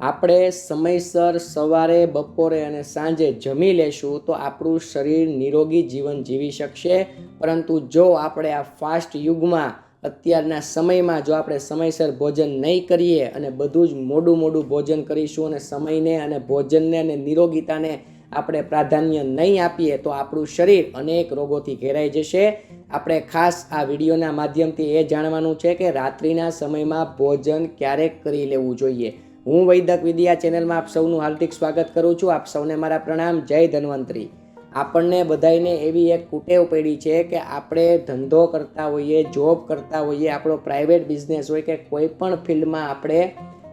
આપણે સમયસર સવારે, બપોરે અને સાંજે જમી લેશું તો આપણું શરીર નિરોગી જીવન જીવી શકશે. પરંતુ જો આપણે આ ફાસ્ટ યુગમાં, અત્યારના સમયમાં જો આપણે સમયસર ભોજન નહીં કરીએ અને બધું જ મોડું મોડું ભોજન કરીશું અને સમયને અને ભોજનને અને નિરોગીતાને આપણે પ્રાધાન્ય નહીં આપીએ તો આપણું શરીર અનેક રોગોથી ઘેરાઈ જશે. આપણે ખાસ આ વિડીયોના માધ્યમથી એ જાણવાનું છે કે રાત્રિના સમયમાં ભોજન ક્યારેક કરી લેવું જોઈએ. હું વૈદક વિદ્યા ચેનલમાં આપ સૌનું હાર્દિક સ્વાગત કરું છું. આપ સૌને મારા પ્રણામ. જય ધન્વંતરી. આપણને બધાને એવી એક કુટેવ પડી છે કે આપણે ધંધો કરતા હોઈએ જોબ કરતા હોઈએ, આપણો પ્રાઇવેટ બિઝનેસ હોય કે કોઈ પણ ફિલ્ડમાં આપણે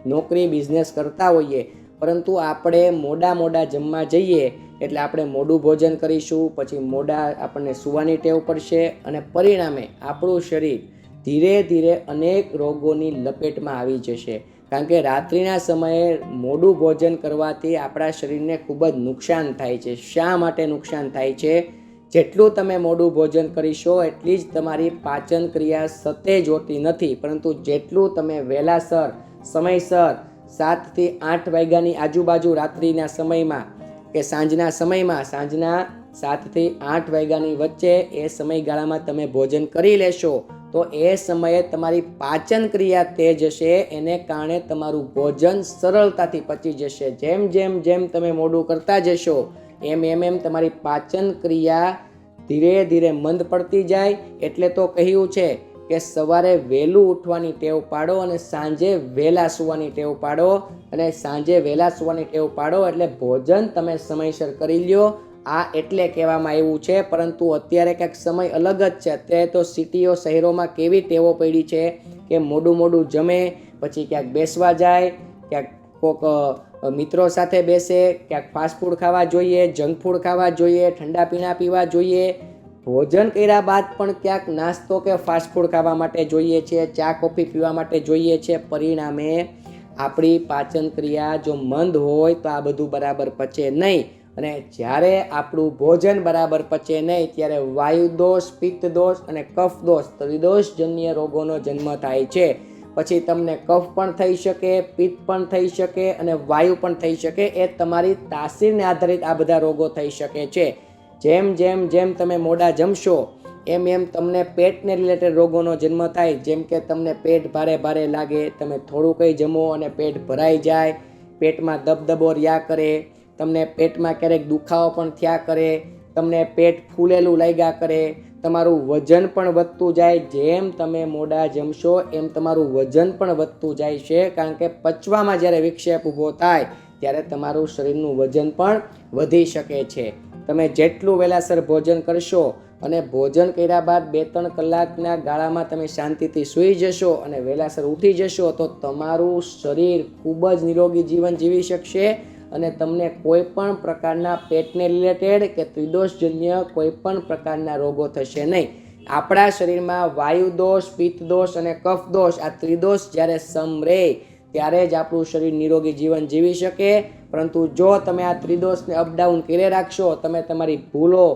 નોકરી બિઝનેસ કરતા હોઈએ, પરંતુ આપણે મોડા મોડા જમવા જઈએ એટલે આપણે મોડું ભોજન કરીશું, પછી મોડા આપણને સૂવાની ટેવ પડશે અને પરિણામે આપણું શરીર ધીરે ધીરે અનેક રોગોની લપેટમાં આવી જશે. કારણ કે રાત્રિના સમયે મોડું ભોજન કરવાથી આપણા શરીરને ખૂબ જ નુકસાન થાય છે. શા માટે નુકસાન થાય છે? જેટલું તમે મોડું ભોજન કરીશો, એટલી જ તમારી પાચન ક્રિયા સતેજ હોતી નથી. પરંતુ જેટલું તમે વહેલાસર, સમયસર, સાતથી આઠ વાગ્યાની આજુબાજુ રાત્રિના સમયમાં કે સાંજના સમયમાં, સાંજના સાતથી આઠ વાગ્યાની વચ્ચે એ સમયગાળામાં તમે ભોજન કરી લેશો તો એ સમયે તમારી પાચન ક્રિયા તેજ હશે એને કારણે તમારું ભોજન સરળતાથી પચી જશે. જેમ જેમ જેમ તમે મોડું કરતા જશો, એમ એમ એમ તમારી પાચન ક્રિયા ધીરે ધીરે મંદ પડતી જાય. એટલે તો કહ્યું છે કે સવારે વહેલું ઉઠવાની ટેવ પાડો અને સાંજે વહેલા સૂવાની ટેવ પાડો. અને સાંજે વહેલા સૂવાની ટેવ પાડો એટલે ભોજન તમે સમયસર કરી લ્યો. આ એટલે કહેવામાં આવ્યું છે, પરંતુ અત્યારે કંઈક સમય અલગ જ છે. અત્યારે તો સિટીઓ શહેરોમાં કેવી ટેવો પડી છે કે મોડું મોડું જમે, પછી ક્યાંક બેસવા જાય, ક્યાંક કોક મિત્રો સાથે બેસે, ક્યાંક ફાસ્ટ ફૂડ ખાવા જોઈએ, જંક ફૂડ ખાવા જોઈએ, ઠંડા પીણા પીવા જોઈએ. ભોજન કર્યા બાદ પણ ક્યાંક નાસ્તો કે ફાસ્ટ ફૂડ ખાવા માટે જોઈએ છે, ચા, કોફી પીવા માટે જોઈએ છે. પરિણામે આપણી પાચન ક્રિયા જો મંદ હોય તો આ બધું બરાબર પચે નહીં. અને જ્યારે આપણું ભોજન બરાબર પચે નહીં, ત્યારે વાયુ દોષ, પિત્ત દોષ અને કફ દોષ, ત્રિદોષજન્ય રોગોનો જન્મ થાય છે. પછી તમને કફ પણ થઈ શકે, પિત્ત પણ થઈ શકે અને વાયુ પણ થઈ શકે. એ તમારી તાસીરને આધારિત આ બધા રોગો થઈ શકે છે. જેમ જેમ જેમ તમે મોડા જમશો, એમ એમ તમને પેટને રિલેટેડ રોગોનો જન્મ થાય. જેમ કે તમને પેટ ભારે ભારે લાગે, તમે થોડું કંઈ જમો અને પેટ ભરાઈ જાય, પેટમાં દબદબો રહ્યા કરે તમને પેટમાં ક્યારેક દુખાવો પણ થયા કરે, તમને પેટ ફૂલેલું લાગ્યા કરે, તમારું વજન પણ વધતું જાય, જેમ તમે મોડા જમશો, એમ તમારું વજન પણ વધતું જાય છે. કારણ કે પચવામાં જ્યારે વિક્ષેપ ઊભો થાય, ત્યારે તમારું શરીરનું વજન પણ વધી શકે છે. તમે જેટલું વહેલાસર ભોજન કરશો અને ભોજન કર્યા બાદ બે ત્રણ કલાકના ગાળામાં તમે શાંતિથી સૂઈ જશો અને વહેલાસર ઉઠી જશો, તો તમારું શરીર ખૂબ જ નિરોગી જીવન જીવી શકશે. અને તમને કોઈ પણ પ્રકારના પેટને રિલેટેડ કે ત્રિદોષજન્ય કોઈ પણ પ્રકારના રોગો થશે નહીં. આપણા શરીરમાં વાયુ દોષ, પિત્ત દોષ અને કફ દોષ આ ત્રિદોષ જ્યારે સમ રહે ત્યારે જ આપણું શરીર નિરોગી જીવન જીવી શકે. પરંતુ જો તમે આ ત્રિદોષને અપડાઉન કરી રાખશો, તમે તમારી ભૂલો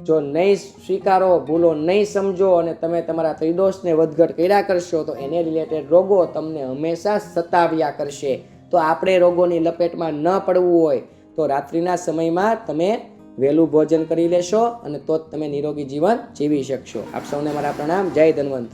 જો નહીં સ્વીકારો, ભૂલો નહીં સમજો અને તમે તમારા ત્રિદોષને વધઘટ કર્યા કરશો, તો એને રિલેટેડ રોગો તમને હંમેશા સતાવ્યા કરશે. તો આપણે રોગોની લપેટમાં ન પડવું હોય તો રાત્રિના સમયમાં તમે વહેલું ભોજન કરી લેશો અને તો જ તમે નિરોગી જીવન જીવી શકશો. આપ સૌને મારા પ્રણામ. જય ધન્વંત